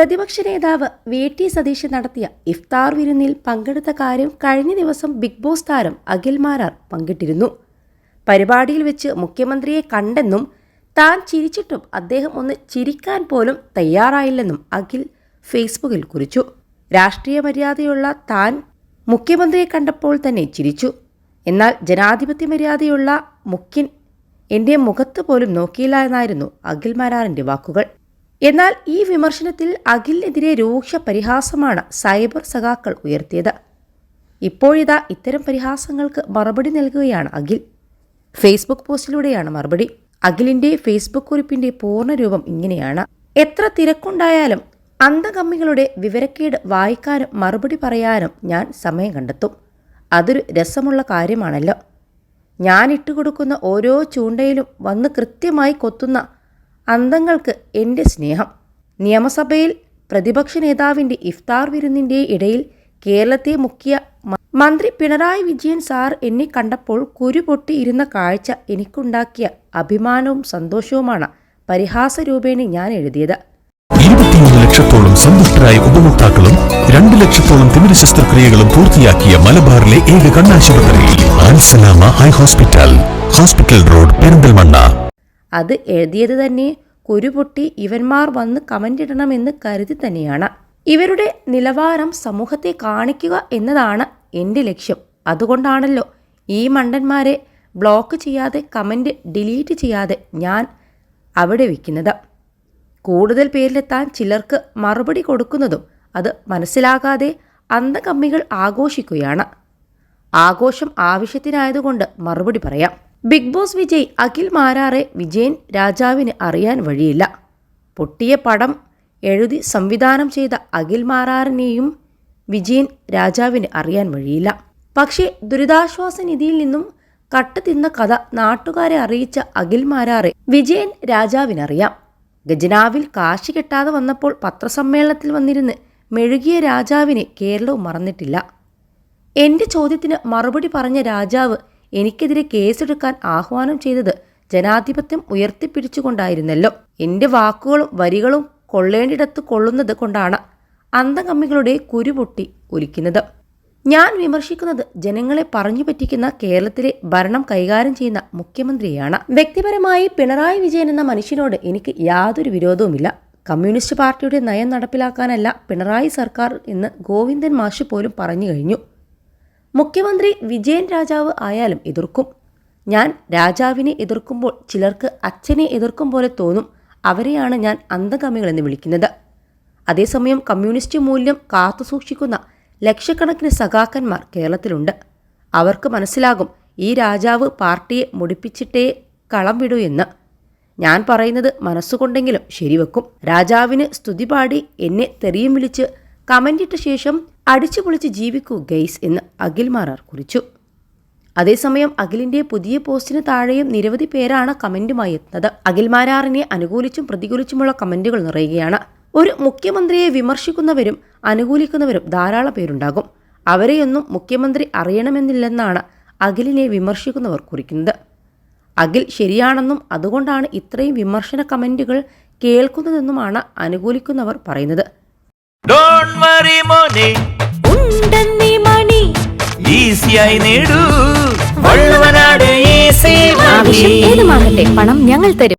പ്രതിപക്ഷ നേതാവ് V T Satheesan നടത്തിയ ഇഫ്താർ വിരുന്നിൽ പങ്കെടുത്ത കാര്യം കഴിഞ്ഞ ദിവസം ബിഗ് ബോസ് താരം അഖിൽ മാരാർ പങ്കിട്ടിരുന്നു. പരിപാടിയിൽ വെച്ച് മുഖ്യമന്ത്രിയെ കണ്ടെന്നും താൻ ചിരിച്ചിട്ടും അദ്ദേഹം ഒന്ന് ചിരിക്കാൻ പോലും തയ്യാറായില്ലെന്നും അഖിൽ ഫേസ്ബുക്കിൽ കുറിച്ചു. രാഷ്ട്രീയ മര്യാദയുള്ള താൻ മുഖ്യമന്ത്രിയെ കണ്ടപ്പോൾ തന്നെ ചിരിച്ചു. എന്നാൽ ജനാധിപത്യ മര്യാദയുള്ള മുഖ്യൻ എന്റെ മുഖത്ത് പോലും നോക്കിയില്ല എന്നായിരുന്നു അഖിൽ മാരാറിന്റെ വാക്കുകൾ. എന്നാൽ ഈ വിമർശനത്തിൽ അഖിലിനെതിരെ രൂക്ഷ പരിഹാസമാണ് സൈബർ സഖാക്കൾ ഉയർത്തിയത്. ഇപ്പോഴിതാ ഇത്തരം പരിഹാസങ്ങൾക്ക് മറുപടി നൽകുകയാണ് അഖിൽ. ഫേസ്ബുക്ക് പോസ്റ്റിലൂടെയാണ് മറുപടി. അഖിലിന്റെ ഫേസ്ബുക്ക് കുറിപ്പിന്റെ പൂർണരൂപം ഇങ്ങനെയാണ്. എത്ര തിരക്കുണ്ടായാലും അന്ധകമ്മികളുടെ വിവരക്കേട് വായിക്കാനും മറുപടി പറയാനും ഞാൻ സമയം കണ്ടെത്തും. അതൊരു രസമുള്ള കാര്യമാണല്ലോ. ഞാൻ ഇട്ടുകൊടുക്കുന്ന ഓരോ ചൂണ്ടയിലും വന്ന് കൃത്യമായി കൊത്തുന്ന അന്തങ്ങൾക്ക് എന്റെ സ്നേഹം. നിയമസഭയിൽ പ്രതിപക്ഷ നേതാവിന്റെ ഇഫ്താർ വിരുന്നിന്റെ ഇടയിൽ കേരളത്തെ മുഖ്യ മന്ത്രി പിണറായി വിജയൻ സാർ എന്നെ കണ്ടപ്പോൾ കുരുപൊട്ടിയിരുന്ന കാഴ്ച എനിക്കുണ്ടാക്കിയ അഭിമാനവും സന്തോഷവുമാണ് പരിഹാസ പരിഹാസരൂപേണ ഞാൻ എഴുതിയത്. ലക്ഷത്തോളം സന്തുഷ്ടരായ ഉപഭോക്താക്കളും രണ്ട് ലക്ഷത്തോളം തിമിര ശസ്ത്രക്രിയകളും പൂർത്തിയാക്കിയ മലബാറിലെ ഏക കണ്ണാശുപത്രി ആൻസലാമ eye hospital. Hospital road Perinthalmanna. അത് എഴുതിയത് തന്നെ കുരുപൊട്ടി ഇവന്മാർ വന്ന് കമന്റ് ഇടണമെന്ന് കരുതി തന്നെയാണ്. ഇവരുടെ നിലവാരം സമൂഹത്തെ കാണിക്കുക എന്നതാണ് എന്റെ ലക്ഷ്യം. അതുകൊണ്ടാണല്ലോ ഈ മണ്ടന്മാരെ ബ്ലോക്ക് ചെയ്യാതെ കമന്റ് ഡിലീറ്റ് ചെയ്യാതെ ഞാൻ അവിടെ വയ്ക്കുന്നത് കൂടുതൽ പേരിലെത്താൻ ചിലർക്ക് മറുപടി കൊടുക്കുന്നതും അത് മനസ്സിലാകാതെ അന്തകമ്മികൾ ആഘോഷിക്കുകയാണ്. ആഘോഷം ആവശ്യത്തിനായതുകൊണ്ട് മറുപടി പറയാം. ബിഗ് ബോസ് വിജയ് അഖിൽ മാരാറെ വിജയൻ രാജാവിന് അറിയാൻ വഴിയില്ല. പൊട്ടിയ പടം എഴുതി സംവിധാനം ചെയ്ത അഖിൽ മാരാറിനെയും വിജയൻ രാജാവിന് അറിയാൻ വഴിയില്ല. പക്ഷേ ദുരിതാശ്വാസ നിധിയിൽ നിന്നും കട്ട് തിന്ന കഥ നാട്ടുകാരെ അറിയിച്ച അഖിൽ മാരാറെ വിജയൻ രാജാവിനറിയാം. ഗജനാവിൽ കാശ് കെട്ടാതെ വന്നപ്പോൾ പത്രസമ്മേളനത്തിൽ വന്നിരുന്ന് മെഴുകിയ രാജാവിനെ കേരളവും മറന്നിട്ടില്ല. എന്റെ ചോദ്യത്തിന് മറുപടി പറഞ്ഞ രാജാവ് എനിക്കെതിരെ കേസെടുക്കാൻ ആഹ്വാനം ചെയ്തത് ജനാധിപത്യം ഉയർത്തിപ്പിടിച്ചുകൊണ്ടായിരുന്നല്ലോ. എന്റെ വാക്കുകളും വരികളും കൊള്ളേണ്ടിടത്ത് കൊള്ളുന്നത് കൊണ്ടാണ് അന്തകമ്മികളുടെ കുരുപൊട്ടി ഒലിക്കുന്നത്. ഞാൻ വിമർശിക്കുന്നത് ജനങ്ങളെ പറഞ്ഞു പറ്റിക്കുന്ന കേരളത്തിലെ ഭരണം കൈകാര്യം ചെയ്യുന്ന മുഖ്യമന്ത്രിയാണ് വ്യക്തിപരമായി പിണറായി വിജയൻ എന്ന മനുഷ്യനോട് എനിക്ക് യാതൊരു വിരോധവുമില്ല. കമ്മ്യൂണിസ്റ്റ് പാർട്ടിയുടെ നയം നടപ്പിലാക്കാനല്ല പിണറായി സർക്കാർ എന്ന് ഗോവിന്ദൻ മാഷ് പോലും പറഞ്ഞു കഴിഞ്ഞു. മുഖ്യമന്ത്രി വിജയൻ രാജാവ് ആയാലും എതിർക്കും. ഞാൻ രാജാവിനെ എതിർക്കുമ്പോൾ ചിലർക്ക് അച്ഛനെ എതിർക്കും പോലെ തോന്നും. അവരെയാണ് ഞാൻ അന്ധകമികളെന്ന് വിളിക്കുന്നത്. അതേസമയം കമ്മ്യൂണിസ്റ്റ് മൂല്യം കാത്തുസൂക്ഷിക്കുന്ന ലക്ഷക്കണക്കിന് സഖാക്കന്മാർ കേരളത്തിലുണ്ട്. അവർക്ക് മനസ്സിലാകും ഈ രാജാവ് പാർട്ടിയെ മുടിപ്പിച്ചിട്ടേ കളം വിടൂ എന്ന്. ഞാൻ പറയുന്നത് മനസ്സുകൊണ്ടെങ്കിലും ശരിവെക്കും. രാജാവിന് സ്തുതിപാടി എന്നെ തെറിയും വിളിച്ച് കമന്റിട്ട ശേഷം അടിച്ചു പൊളിച്ച് ജീവിക്കൂ ഗെയ്സ് എന്ന് അഖിൽ മാറാർ കുറിച്ചു. അതേസമയം അഖിലിന്റെ പുതിയ പോസ്റ്റിന് താഴെയും നിരവധി പേരാണ് കമന്റുമായി എത്തുന്നത്. അഖിൽ മാരാറിനെ അനുകൂലിച്ചും പ്രതികൂലിച്ചുമുള്ള കമന്റുകൾ നിറയുകയാണ്. ഒരു മുഖ്യമന്ത്രിയെ വിമർശിക്കുന്നവരും അനുകൂലിക്കുന്നവരും ധാരാളം പേരുണ്ടാകും. അവരെയൊന്നും മുഖ്യമന്ത്രി അറിയണമെന്നില്ലെന്നാണ് അഖിലിനെ വിമർശിക്കുന്നവർ കുറിക്കുന്നത്. അഖിൽ ശരിയാണെന്നും അതുകൊണ്ടാണ് ഇത്രയും വിമർശന കമന്റുകൾ കേൾക്കുന്നതെന്നുമാണ് അനുകൂലിക്കുന്നവർ പറയുന്നത്. Don't worry, മണി ഈസിയായി നേടൂ. വള്ളുവനാട് ഈ ഏതുമാകട്ടെ പണം ഞങ്ങൾ തരും.